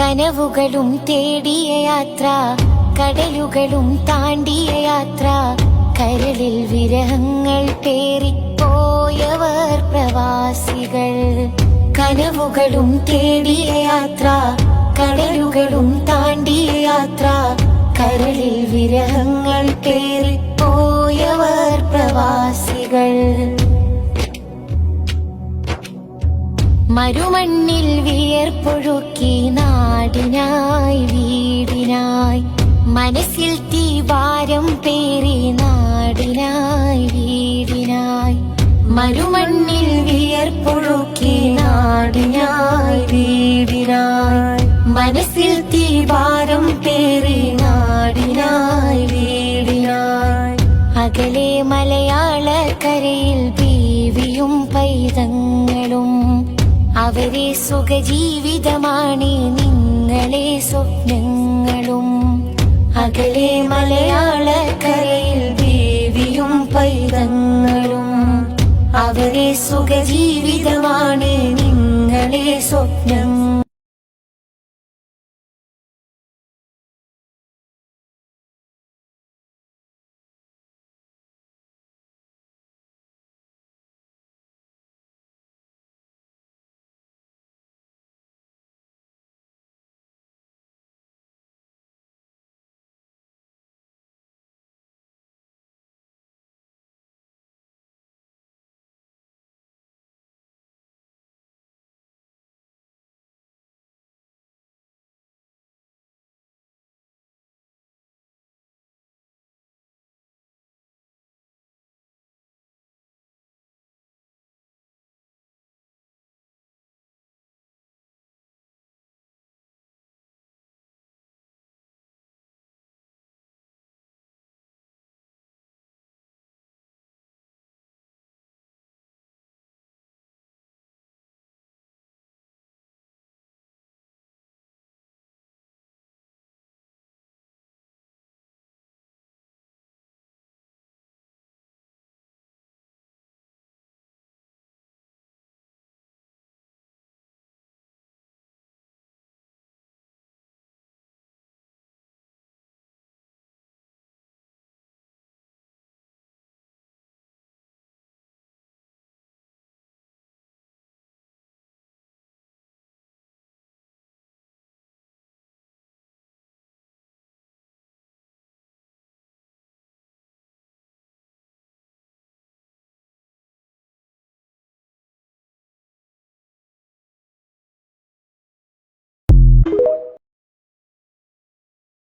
കനവുകളും തേടിയ യാത്ര കടലുകളും താണ്ടിയ യാത്ര കരളിൽ വിരഹങ്ങൾ പേറിപ്പോയവർ പോയവർ പ്രവാസികൾ. കനവുകളും തേടിയ യാത്ര കടലുകളും താണ്ടിയ യാത്ര കരളിൽ വിരഹങ്ങൾ പേറിപ്പോയവർ പോയവർ പ്രവാസികൾ. മരുമണ്ണിൽ വിയർപ്പൊഴുക്കി നാടിനായി വീടിനായി. മനസ്സിൽ തീവാരം പേറി നാടിനായി വീടിനായി. മരുമണ്ണിൽ വിയർപ്പൊഴുക്കി നാടിനായി വീടിനായി. മനസ്സിൽ തീവാരം പേറി നാടിനായി വീടിനായി. അകലെ മലയാള കരയിൽ ബീവിയും പൈതങ്ങളും അവരെ സുഖജീവിതമാണ് നിങ്ങളെ സ്വപ്നങ്ങളും. അകലെ മലയാളക്കരയിൽ ദേവിയും പൈതങ്ങളും. അവരെ സുഖജീവിതമാണ് നിങ്ങളെ സ്വപ്നങ്ങളും